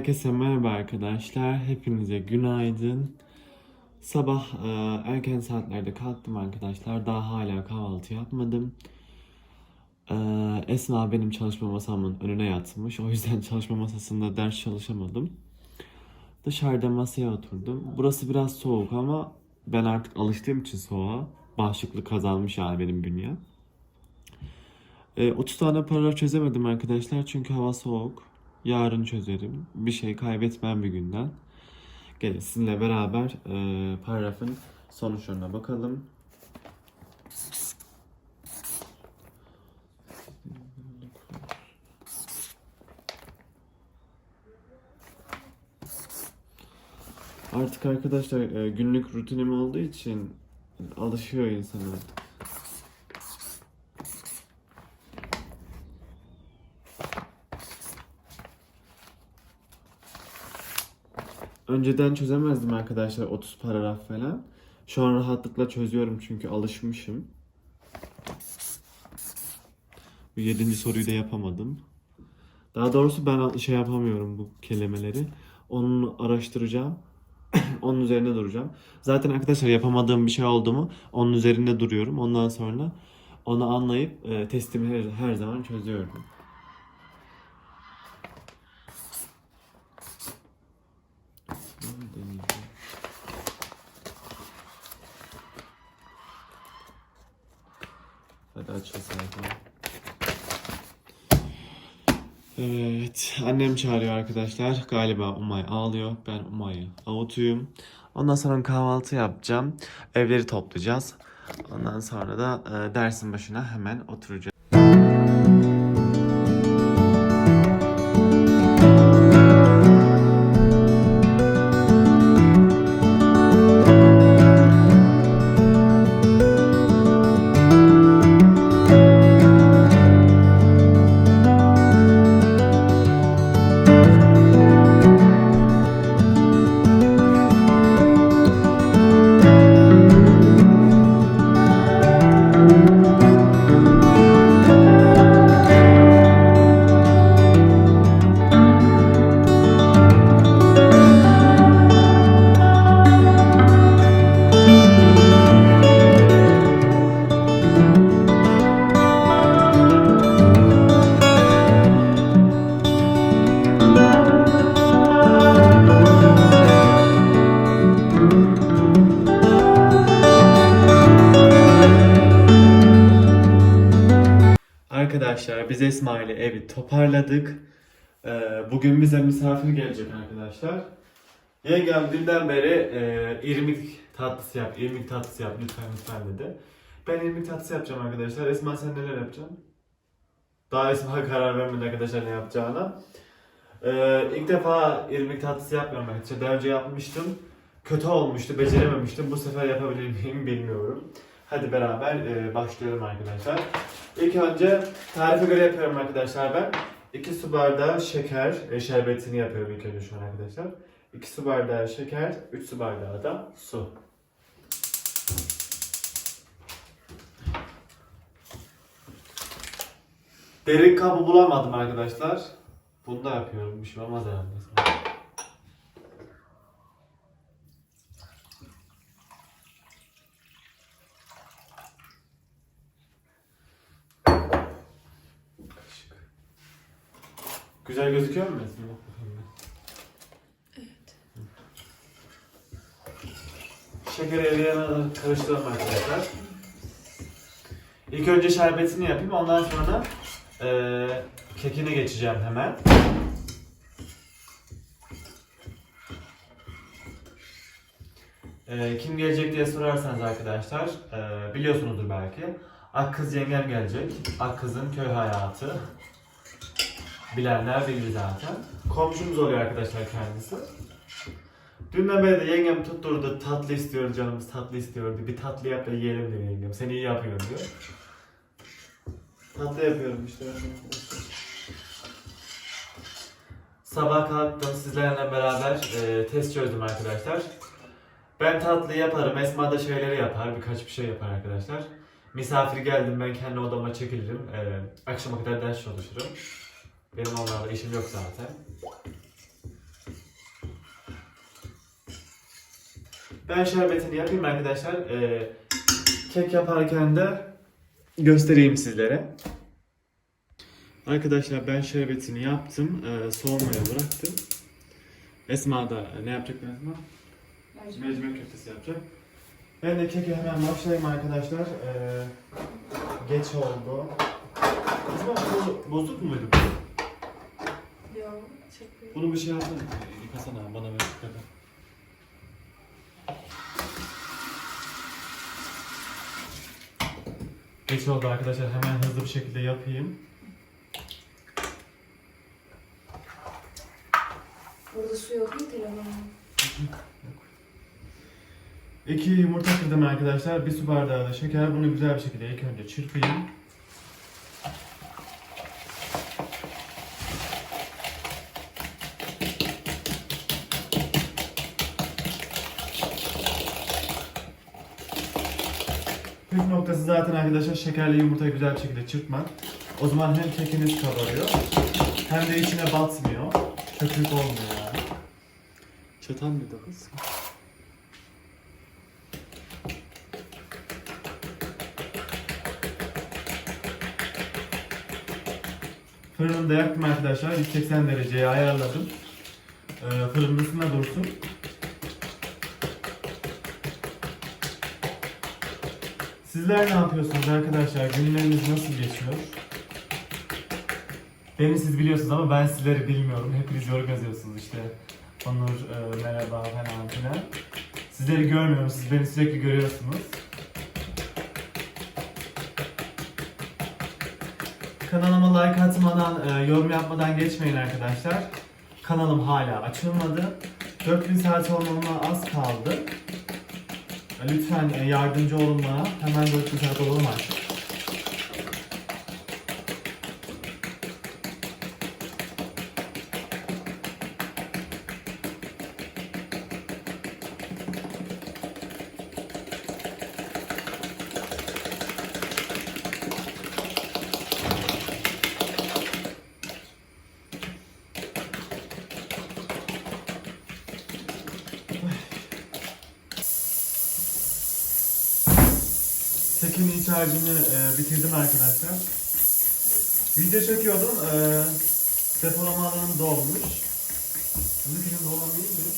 Herkese merhaba arkadaşlar. Hepinize günaydın. Sabah e, erken saatlerde kalktım arkadaşlar. Daha hala kahvaltı yapmadım. E, Esma benim çalışma masamın önüne yatmış. O yüzden çalışma masasında ders çalışamadım. Dışarıda masaya oturdum. Burası biraz soğuk ama ben artık alıştığım için soğuğa bağışıklık kazanmış yani benim bünyem. E, 30 tane paragraf çözemedim arkadaşlar çünkü hava soğuk. Yarın çözerim. Bir şey kaybetmem bir günden. Gelin sizinle beraber e, paragrafın sonuçlarına bakalım. Artık arkadaşlar e, günlük rutinim olduğu için alışıyor insan artık. Önceden çözemezdim arkadaşlar 30 paragraf falan. Şu an rahatlıkla çözüyorum çünkü alışmışım. Bu yedinci soruyu da yapamadım. Daha doğrusu ben şey yapamıyorum bu kelimeleri. Onu araştıracağım. onun üzerinde duracağım. Zaten arkadaşlar yapamadığım bir şey oldu mu onun üzerinde duruyorum. Ondan sonra onu anlayıp e, testimi her, her zaman çözüyorum. Deneyeceğim. Hadi aç sayfayı. Evet, annem çağırıyor arkadaşlar. Galiba Umay ağlıyor. Ben Umay'ı avutuyum. Ondan sonra kahvaltı yapacağım. Evleri toplayacağız. Ondan sonra da e, dersin başına hemen oturacağız. Arkadaşlar biz Esma ile evi toparladık. Ee, bugün bize misafir gelecek arkadaşlar. Yengem dünden beri e, irmik tatlısı yap, irmik tatlısı yap lütfen lütfen dedi. Ben irmik tatlısı yapacağım arkadaşlar. Esma sen neler yapacaksın? Daha Esma karar vermedi arkadaşlar ne yapacağına. Ee, ilk defa irmik tatlısı yapmıyorum arkadaşlar. Daha önce yapmıştım. Kötü olmuştu, becerememiştim. Bu sefer yapabilir miyim bilmiyorum. Hadi beraber e, başlayalım arkadaşlar. İlk önce tarife göre yapıyorum arkadaşlar ben. 2 su bardağı şeker e, şerbetini yapıyorum ilk önce şu an arkadaşlar. 2 su bardağı şeker, 3 su bardağı da su. Derin kabı bulamadım arkadaşlar. Bunu da yapıyorum. Bir şey olmaz herhalde. Güzel gözüküyor mu ben. Şekeri eriyene karıştıralım arkadaşlar. İlk önce şerbetini yapayım ondan sonra eee kekine geçeceğim hemen. Eee, kim gelecek diye sorarsanız arkadaşlar eee, biliyorsunuzdur belki. Akkız yengem gelecek. Akkız'ın köy hayatı. Bilenler bilir zaten. Komşumuz oluyor arkadaşlar kendisi. Dünden beri de yengem tutturdu tatlı istiyor canımız tatlı istiyordu. Bir tatlı yap da yiyelim diyor yengem. Sen iyi yapıyorsun diyor. Tatlı yapıyorum işte. Sabah kalktım sizlerle beraber e, test çözdüm arkadaşlar. Ben tatlı yaparım. Esma da şeyleri yapar. Birkaç bir şey yapar arkadaşlar. Misafir geldim ben kendi odama çekilirim. E, akşama kadar ders çalışırım. Benim onlarla işim yok zaten. Ben şerbetini yapayım arkadaşlar. Ee, kek yaparken de göstereyim sizlere. Arkadaşlar ben şerbetini yaptım. Ee, soğumaya bıraktım. Esma da ne yapacak Esma? Mercimek köftesi yapacak. Ben de keke hemen başlayayım arkadaşlar. Ee, geç oldu. Esma bu bozuk muydu bu? Bunu bir şey yapsana. Yıkasana bana ver. Geç oldu arkadaşlar. Hemen hızlı bir şekilde yapayım. Burada su yok mu telefonum? İki yumurta kırdım arkadaşlar. Bir su bardağı da şeker. Bunu güzel bir şekilde ilk önce çırpayım. Püf noktası zaten arkadaşlar şekerli yumurtayı güzel bir şekilde çırpmak. O zaman hem kekiniz kabarıyor hem de içine batmıyor. Köpük olmuyor yani. Çatan mıydı kız? Fırını da yaktım arkadaşlar. 180 dereceye ayarladım. Ee, fırının dursun. Sizler ne yapıyorsunuz arkadaşlar? Günleriniz nasıl geçiyor? Beni siz biliyorsunuz ama ben sizleri bilmiyorum. Hepiniz yorum yazıyorsunuz işte. Onur e, merhaba falan filan. Sizleri görmüyorum. Siz beni sürekli görüyorsunuz. Kanalıma like atmadan, e, yorum yapmadan geçmeyin arkadaşlar. Kanalım hala açılmadı. 4000 saat olmama az kaldı. Lütfen e, yardımcı olun bana. Hemen 4000 saat olalım artık. Tekin iç harcını e, bitirdim arkadaşlar. Video çekiyordum. E, depolama alanım dolmuş. Film dolmam iyi mi?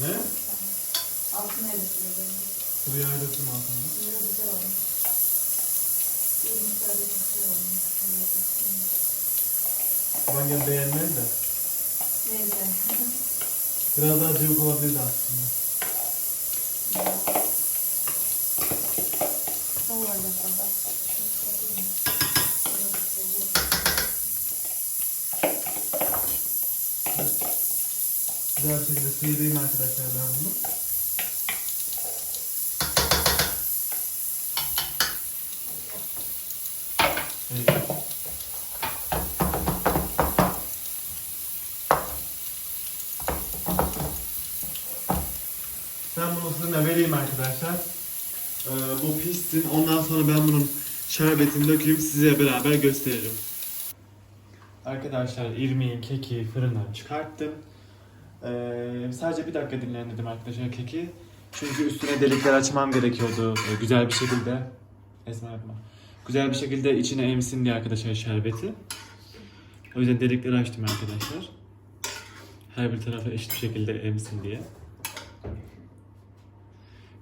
Ne? Altın sürüyor? Buraya ayrıldım altında. Burada güzel olmuş. Bir miktarda güzel olmuş. Ben de. Neyse. Biraz daha cıvık olabilirdi aslında. Güzel bir şekilde sıyırayım arkadaşlar ben bunu. Evet. Ben bunu fırına vereyim arkadaşlar. Ee, bu pişsin. Ondan sonra ben bunun şerbetini dökeyim size beraber gösteririm. Arkadaşlar irmiğin keki fırından çıkarttım. Ee, sadece bir dakika dinlendirdim arkadaşlar keki. Çünkü üstüne delikler açmam gerekiyordu ee, güzel bir şekilde. Esma yapma. Güzel bir şekilde içine emsin diye arkadaşlar şerbeti. O yüzden delikleri açtım arkadaşlar. Her bir tarafa eşit bir şekilde emsin diye.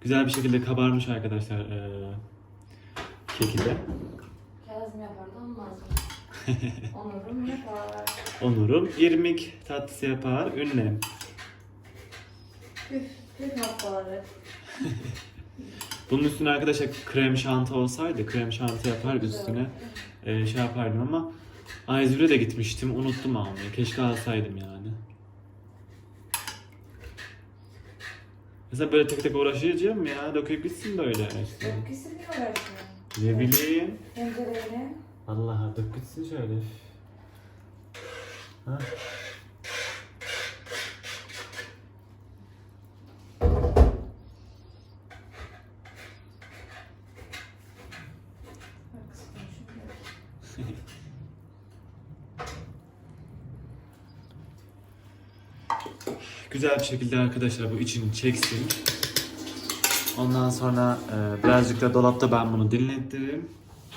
Güzel bir şekilde kabarmış arkadaşlar ee, keki de. Kazım yapardı olmaz mı? Onurum yapar. Onurum irmik tatlısı yapar ünlem. Üf, üf noktaları. Bunun üstüne arkadaşlar krem şanti olsaydı krem şanti yapar üstüne e, şey yapardım ama Ayzül'e de gitmiştim unuttum almayı. Keşke alsaydım yani. Mesela böyle tek tek uğraşacağım ya döküp gitsin böyle işte. Çok kesilmiyor belki. Ne bileyim. Tencereyle. Allah'a dök gitsin şöyle. Ha? Bak, şunu şöyle. Güzel bir şekilde arkadaşlar bu içini çeksin. Ondan sonra e, birazcık da dolapta ben bunu dinlendiririm.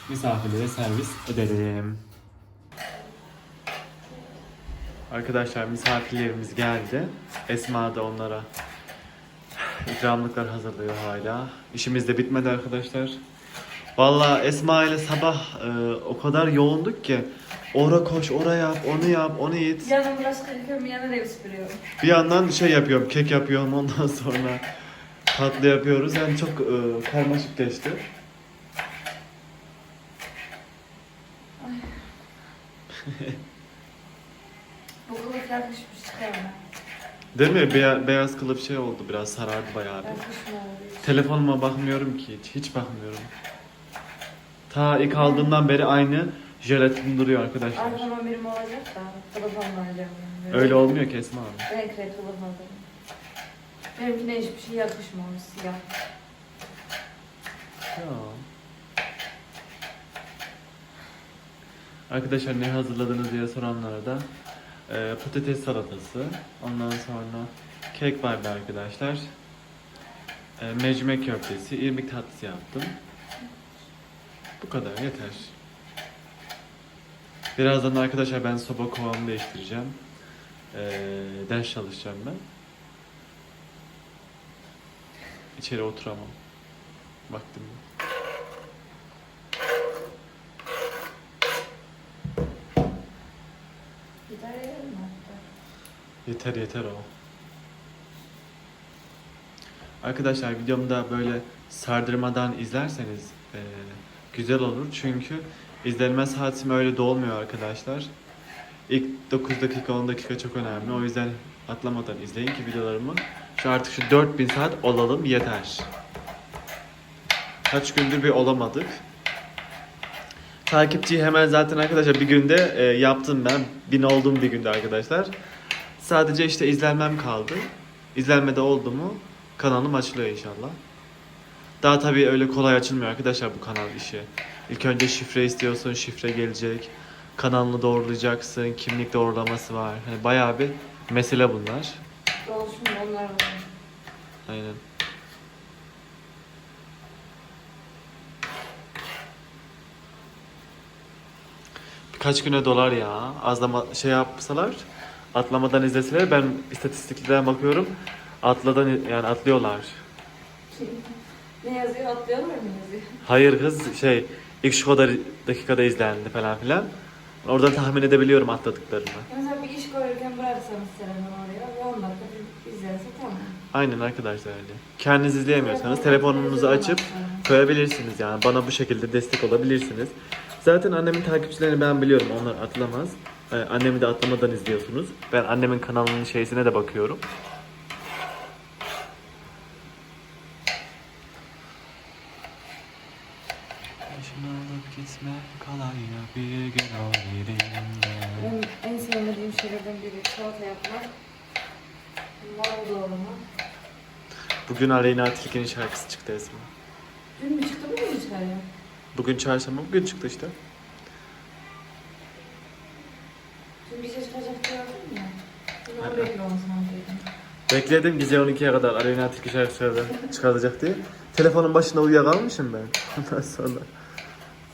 Misafirlere servis ederim. Arkadaşlar misafirlerimiz geldi. Esma da onlara ikramlıklar hazırlıyor hala. İşimiz de bitmedi arkadaşlar. Vallahi Esma ile sabah e, o kadar yoğunduk ki ora koş, ora yap, onu yap, onu it. Yanım bulaşık yıkıyorum, yana ev süpürüyorum. Bir yandan şey yapıyorum, kek yapıyorum ondan sonra tatlı yapıyoruz. Yani çok e, karmaşık geçti. Bu kılık yakışmış çıkarma. Değil mi? Beya- beyaz kılıp şey oldu biraz sarardı bayağı bir. Oldu. Telefonuma bakmıyorum ki hiç, hiç bakmıyorum. Ta ilk aldığımdan beri aynı jelatin duruyor arkadaşlar. Arkama birim olacak da telefonla alacağım. yani. Öyle olmuyor ki Esma abi. Renk renk olmadı. Benimkine hiçbir şey yakışmamış siyah. Ya. Arkadaşlar ne hazırladınız diye soranlara da e, patates salatası, ondan sonra kek vardı arkadaşlar. E, mercimek köftesi, irmik tatlısı yaptım. Bu kadar yeter. Birazdan arkadaşlar ben soba kovamı değiştireceğim. E, ders çalışacağım ben. İçeri oturamam. Yok. Gider? Yeter yeter o. Arkadaşlar videomda böyle sardırmadan izlerseniz e, güzel olur. Çünkü izlenme saatim öyle dolmuyor arkadaşlar. İlk 9 dakika 10 dakika çok önemli. O yüzden atlamadan izleyin ki videolarımı. Şu artık şu 4000 saat olalım yeter. Kaç gündür bir olamadık. Takipçiyi hemen zaten arkadaşlar bir günde e, yaptım ben. Bin olduğum bir günde arkadaşlar. Sadece işte izlenmem kaldı. İzlenmede oldu mu kanalım açılıyor inşallah. Daha tabii öyle kolay açılmıyor arkadaşlar bu kanal işi. İlk önce şifre istiyorsun, şifre gelecek. Kanalını doğrulayacaksın, kimlik doğrulaması var. Hani bayağı bir mesele bunlar. Da onlar var. Aynen. Birkaç güne dolar ya. Az da ma- şey yapsalar, atlamadan izleseler ben istatistiklerden bakıyorum. Atladan yani atlıyorlar. Ne yazıyor? Atlıyorlar mı yazıyor? Hayır kız şey ilk şu kadar dakikada izlendi falan filan. Oradan tahmin edebiliyorum atladıklarını. Mesela bir iş koyarken bıraksanız selamını oraya ve 10 dakika izlense tamam. Aynen arkadaşlar öyle. Kendiniz izleyemiyorsanız telefonunuzu açıp koyabilirsiniz yani. Bana bu şekilde destek olabilirsiniz. Zaten annemin takipçilerini ben biliyorum. Onlar atlamaz. Ee, annemi de atlamadan izliyorsunuz. Ben annemin kanalının şeysine de bakıyorum. Gitme kolay ya bir gün o yerinde. Benim en sevmediğim şeylerden biri salata yapmak. Marul doğrama. Bugün Aleyna Tilki'nin şarkısı çıktı Esma. Dün mü çıktı bugün mü çıkarıyor? Bugün çarşamba, bugün çıktı işte. Dün gece çıkacak diyordun ya. Dün Ha, onu bekliyorsun dedim. Bekledim gece 12'ye kadar Aleyna Tilki şarkısı çıkaracak diye. Telefonun başına uyuyakalmışım ben. Ondan sonra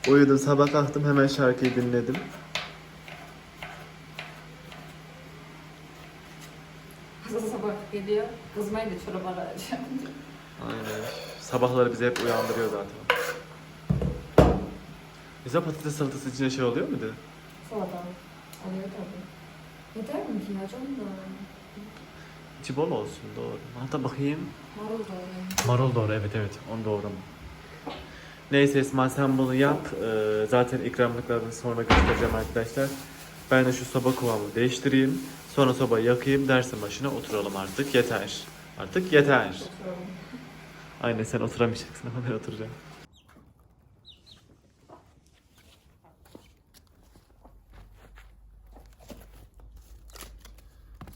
uyudum sabah kalktım hemen şarkıyı dinledim. Kızı sabah geliyor. Kızmayı da çorap arayacağım. Aynen. Sabahları bizi hep uyandırıyor zaten. Mesela patates salatası içine şey oluyor muydu? Salata. Oluyor tabii. Yeter mi ki ya? Mu doğru? İçi bol olsun doğru. Hatta bakayım. Marul doğru. Marul doğru evet evet onu doğru. Neyse Esma sen bunu yap. Ee, zaten ikramlıklarını sonra göstereceğim arkadaşlar. Ben de şu soba kovamı değiştireyim. Sonra sobayı yakayım dersin başına oturalım artık yeter. Artık yeter. Aynen sen oturamayacaksın ama ben oturacağım.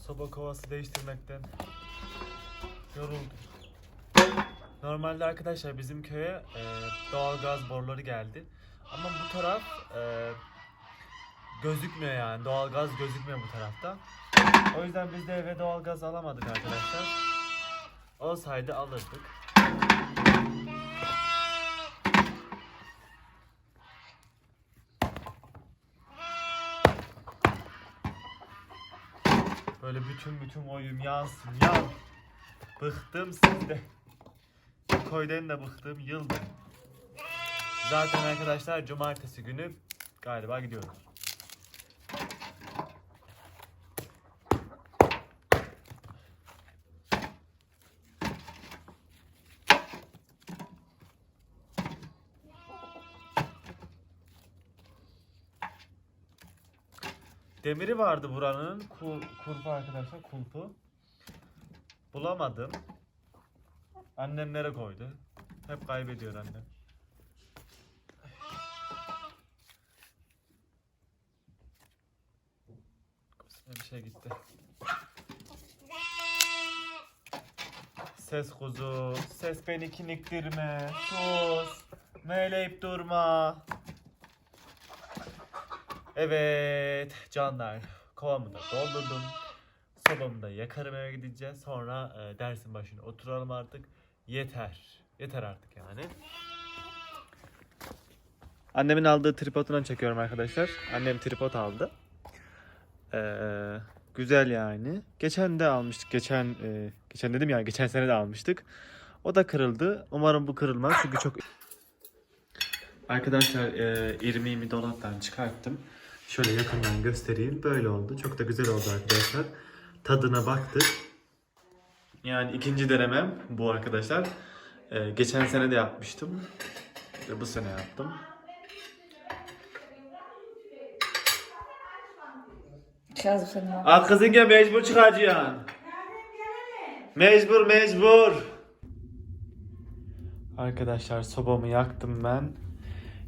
Soba kovası değiştirmekten yoruldum. Normalde arkadaşlar bizim köye e, doğalgaz boruları geldi. Ama bu taraf e, gözükmüyor yani. Doğalgaz gözükmüyor bu tarafta. O yüzden biz de eve doğalgaz alamadık arkadaşlar. Olsaydı alırdık. Böyle bütün bütün oyum yansın yan. Bıktım sizde. Koydan da bıktım yıldım. Zaten arkadaşlar cumartesi günü galiba gidiyoruz. Demiri vardı buranın. Ku, kulpu arkadaşlar kulpu. Bulamadım. Annem nereye koydu? Hep kaybediyor annem. Bir şey gitti. Ses kuzu, ses beni kiniktirme, sus, meyleyip durma. Evet canlar, kovamı da doldurdum. Sobamı da yakarım eve gidince. Sonra e, dersin başına oturalım artık. Yeter. Yeter artık yani. Annemin aldığı tripodundan çekiyorum arkadaşlar. Annem tripod aldı. Ee, güzel yani. Geçen de almıştık. Geçen e, geçen dedim ya geçen sene de almıştık. O da kırıldı. Umarım bu kırılmaz çünkü çok Arkadaşlar e, irmiğimi dolaptan çıkarttım. Şöyle yakından göstereyim. Böyle oldu. Çok da güzel oldu arkadaşlar. Tadına baktık. Yani ikinci denemem bu arkadaşlar. E, geçen sene de yapmıştım. Ve bu sene yaptım. Kazım senin var. Al kızın gel mecbur çıkacaksın. Mecbur mecbur. Arkadaşlar sobamı yaktım ben.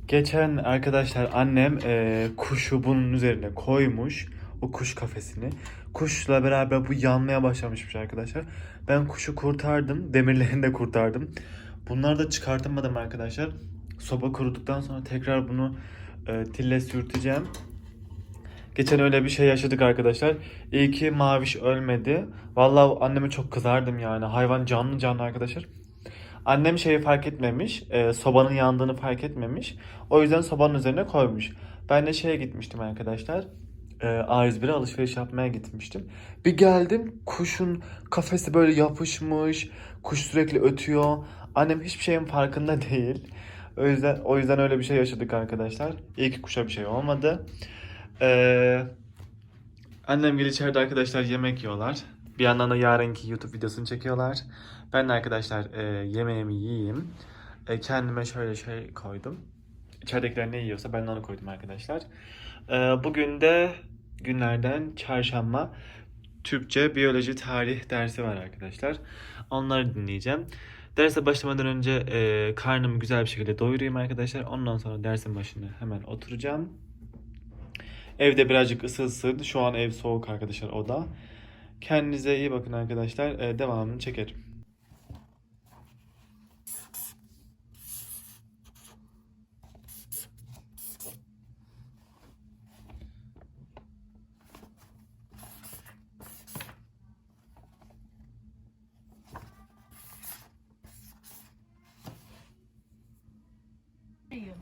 Geçen arkadaşlar annem e, kuşu bunun üzerine koymuş. O kuş kafesini. Kuşla beraber bu yanmaya başlamışmış arkadaşlar. Ben kuşu kurtardım. Demirlerini de kurtardım. Bunları da çıkartamadım arkadaşlar. Soba kuruduktan sonra tekrar bunu e, tille sürteceğim. Geçen öyle bir şey yaşadık arkadaşlar. İyi ki Maviş ölmedi. Vallahi anneme çok kızardım yani. Hayvan canlı canlı arkadaşlar. Annem şeyi fark etmemiş. e, sobanın yandığını fark etmemiş. O yüzden sobanın üzerine koymuş. Ben de şeye gitmiştim arkadaşlar. E, A101'e alışveriş yapmaya gitmiştim. Bir geldim kuşun kafesi böyle yapışmış. Kuş sürekli ötüyor. Annem hiçbir şeyin farkında değil. O yüzden o yüzden öyle bir şey yaşadık arkadaşlar. İyi ki kuşa bir şey olmadı. Ee, annem gel içeride arkadaşlar yemek yiyorlar. Bir yandan da yarınki YouTube videosunu çekiyorlar. Ben de arkadaşlar e, yemeğimi yiyeyim. E, kendime şöyle şey koydum. İçeridekiler ne yiyorsa ben de onu koydum arkadaşlar. E, bugün de günlerden çarşamba Türkçe, biyoloji, tarih dersi var arkadaşlar. Onları dinleyeceğim. Derse başlamadan önce e, karnımı güzel bir şekilde doyurayım arkadaşlar. Ondan sonra dersin başına hemen oturacağım. Evde birazcık ısınsın. Şu an ev soğuk arkadaşlar oda. Kendinize iyi bakın arkadaşlar. Ee, devamını çekerim.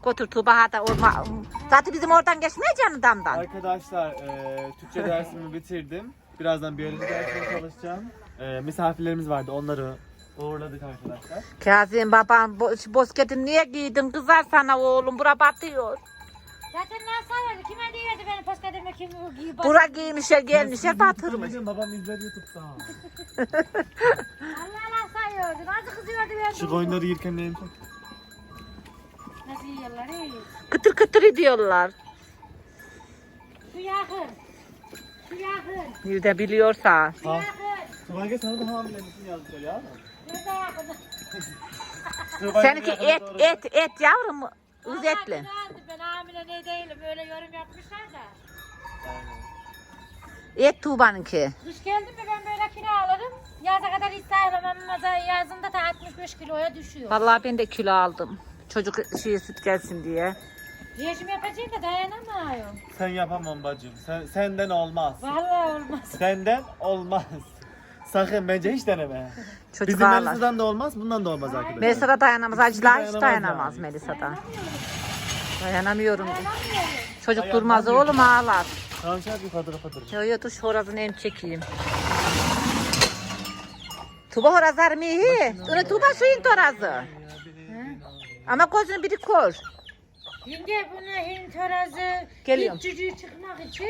Götür Tuğba da orma. Zaten bizim oradan geçmeyeceğim damdan. Arkadaşlar e, Türkçe dersimi bitirdim. Birazdan biyoloji dersine çalışacağım. E, misafirlerimiz vardı. Onları uğurladık arkadaşlar. Kazım babam bo bosketin niye giydin kızar sana oğlum bura batıyor. Zaten nasıl verdi? Kime diyordu benim poskademe kim giyip Bura giymişler gelmişler batırmış. Babam izler YouTube'da. Allah Allah sayıyordu. Nasıl kızıyordu Şu koyunları yirken neyim İyi. Kıtır kıtır ediyorlar. Şu yakın. Şu yakın. Bir de biliyorsa. Ha. Yakın. Tuvalge sana da hamile misin yazdılar ya. Şurada yakın. Seninki et et et yavrum özetli. Güzeldi, Ben hamile ne değilim. Öyle yorum yapmışlar da. Et Tuğba'nınki. Kış geldi mi ben böyle kilo alırım. Yaza kadar hiç sayamam ama yazında da 65 kiloya düşüyor. Vallahi ben de kilo aldım. Çocuk şey süt gelsin diye. Rejim yapacağım da dayanamıyorum. Sen yapamam bacım. Sen, senden olmaz. Vallahi olmaz. Senden olmaz. Sakın bence hiç deneme. Çocuk Bizim ağlar. Melisa'dan da olmaz, bundan da olmaz arkadaşlar. Melisa da dayanamaz. Acılar hiç dayanamaz yani. Melisa da. Dayanamıyorum. Çocuk Ayağım durmaz oğlum ağlar. Tamam şey yukarıda kapatırım. Yo yo dur şu horozunu hem çekeyim. Tuba horazlar mı tuba şu int horazı. Ama gözünü biri kor. Yenge bunu Hint horazı Geliyorum. Hint cücüğü çıkmak için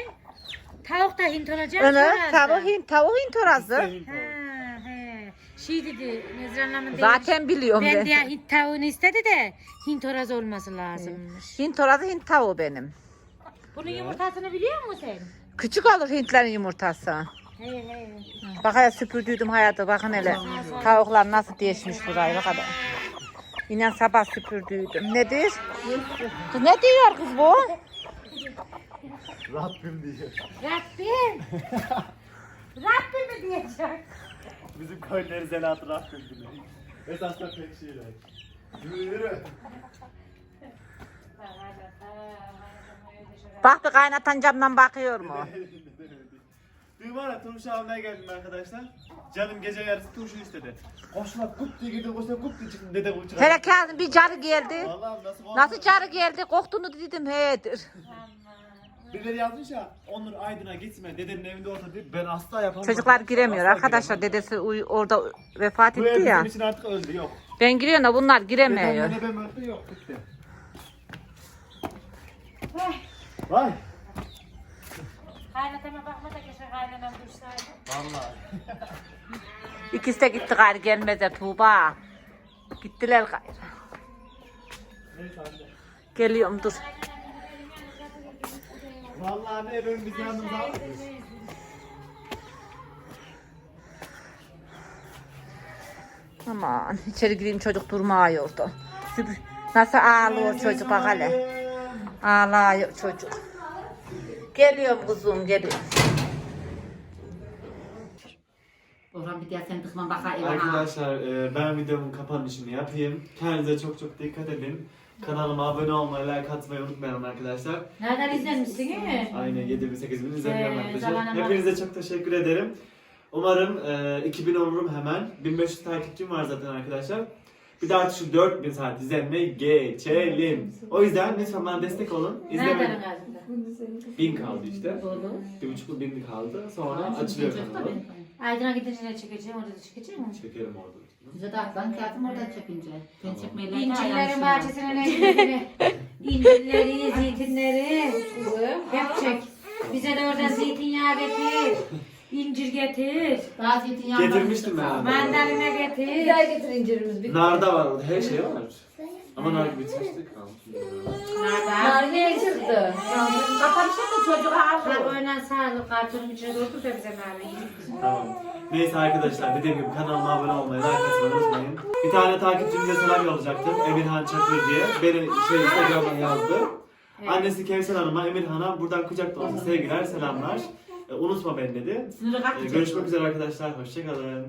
tavuk da Hint olacak. Onu tavuğu hint, tavuğu hint horazı. Ha he. Şey dedi Nezran Hanım Zaten biliyorum Ben ben. diye Hint tavuğunu istedi de Hint horazı olması lazımmış. Hint horazı hint tavuğu benim. Bunun yumurtasını biliyor musun sen? Küçük olur hintlerin yumurtası. He he. Bak hele süpürdüydüm hayatı bakın hele. Tavuklar nasıl değişmiş burayı bak hele. İnan sabah süpürdüydüm. Nedir? Kız ne diyor kız bu? Rabbim diyor. Rabbim. Rabbim mi diyecek? Bizim köyleri zelat Rabbim diyor. Esasında pek şeyler. Yürü yürü. Bak bir kaynatan camdan bakıyor mu? Dün var ya turşu almaya geldim arkadaşlar. Canım gece yarısı turşu istedi. Koşma kut diye gidiyor koşma kut diye çıktım dede çıkar. Hele Kazım bir carı geldi. Allah'ım nasıl korktum. Nasıl carı geldi? Koktuğunu dedim hedir. Birileri yazmış ya Onur Aydın'a gitme dedenin evinde otur diye ben asla yapamam. Çocuklar giremiyor Asla arkadaşlar. giremem. Dedesi uy- orada vefat Bu ev etti bizim ya. için artık öldü yok. Ben giriyorum da bunlar giremiyor. Dedem dedem öldü yok bitti. Vay. Kaynatama bakma da keşke kaynanam dursaydı. Vallahi. İkisi de gitti gayrı gelmeze Tuğba. Gittiler gayrı. Neyse anne. Geliyorum dur. Vallahi anne ben biz yanımıza aldık. Aman içeri gireyim çocuk durmuyordu. Nasıl ağlıyor çocuk bak hele. Ağlıyor çocuk. Geliyorum kuzum geliyorum. Orhan bir daha sen tıkma baka Arkadaşlar e, ben videomun kapanışını yapayım. Kendinize çok çok dikkat edin. Kanalıma abone olmayı, like atmayı unutmayalım arkadaşlar. Nereden izlemişsin Aynen 7 bin 8 bin izleniyorum Ee, arkadaşlar. zamanında- Hepinize çok teşekkür ederim. Umarım e, 2000 olurum hemen. 1500 takipçim var zaten arkadaşlar. Bir artık şu 4000 saat izlenmeyi geçelim. O yüzden lütfen bana destek olun. İzleme. 1000 kaldı işte. Bir buçuk bin kaldı. Sonra açılıyor kanalım. Aydın'a gidince ne çekeceğim orada da çekeceğim mi? Çekerim orada. Bize de atlan kağıtım oradan çekince. Ben çekmeyle İncirlerin bahçesinin ekmeğini, incirleri, zeytinleri hep çek. Bize de oradan zeytinyağı getir, incir getir, Daha zeytinyağı Getirmiştim ben. mandalina getir. getir incirimiz bir. Narda var orada. Her şey var. Ama nar bitmişti. Nargile çıktı. Kapanışa da çocuğa Ha ağlıyor. oynan sağlık kartonun içine doldur da bize Tamam. Neyse arkadaşlar dediğim gibi kanalıma abone olmayı, like atmayı unutmayın. Bir tane takipçimize selam yollayacaktım. Emirhan Çakır diye. Beni şey Instagram'dan yazdı. Annesi Kevser Hanım'a Emirhan'a buradan kucak dolusu sevgiler, selamlar. E, unutma beni dedi. Sınırı E, kalkmayacak. görüşmek üzere arkadaşlar. Hoşçakalın.